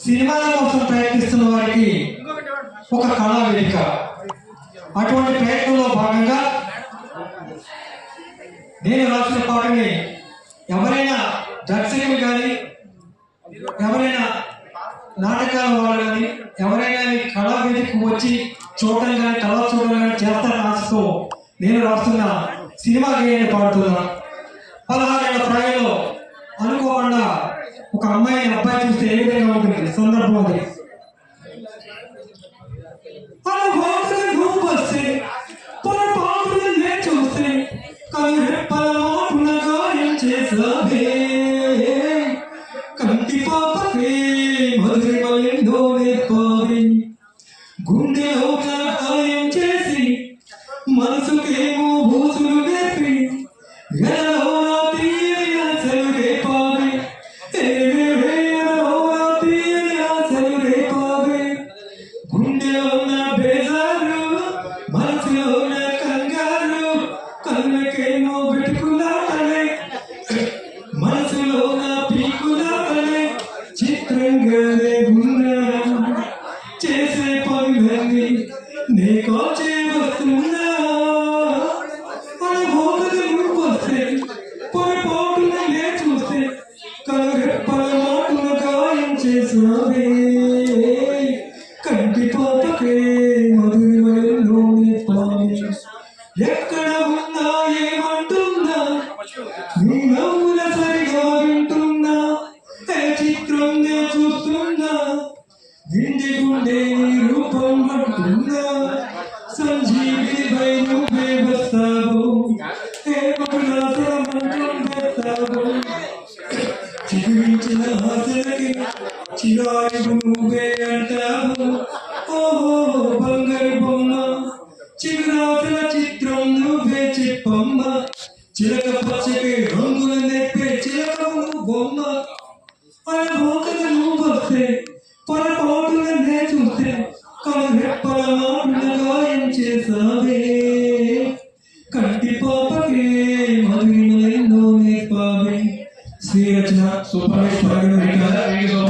సినిమాల కోసం ప్రయత్నిస్తున్న వారికి ఒక కళా వేదిక. అటువంటి ప్రయత్నంలో భాగంగా నేను రాసిన పాటని ఎవరైనా దర్శకులు కానీ ఎవరైనా నాటకాల వాళ్ళు కానీ ఎవరైనా కళా వేదికకు వచ్చి చూడటం కానీ కళా చూడడం కానీ చేస్తారని ఆశతో నేను రాస్తున్న సినిమా గేయాన్ని పాడుతున్నా. పదహారేళ్ళ ప్రాయంలో అనుకోకుండా ఒక అమ్మాయి అబ్బాయి చూస్తే ఏ విధంగా ఉంటుంది? సందర్భం అది. అనుభవం నువ్వు వస్తే పొరపాటున నే చూస్తే చేసావే కంటి పాపకే మధురి మల్లెందో గుండెలో చేసి మనసు చిత్రంగానే ఉన్నా చేసే పనులన్నీ నీకోచే వస్తున్నా విండి గుండె రూపం పడుతున్నా సంజీవిని పై నువ్వే వస్తావు. చిగురించిన ఆశలకి నువ్వే అంటావు. ఓహో బంగారు బొమ్మ. చిగురాశల చిత్రం నువ్వే చెప్పమ్మ. చిలక పచ్చకి రంగుల నెప్పే బొమ్మ. నువ్వు వస్తే పొరపాటున ఎలా ఉంది స్త్రీ రచన సూపర్ హిట్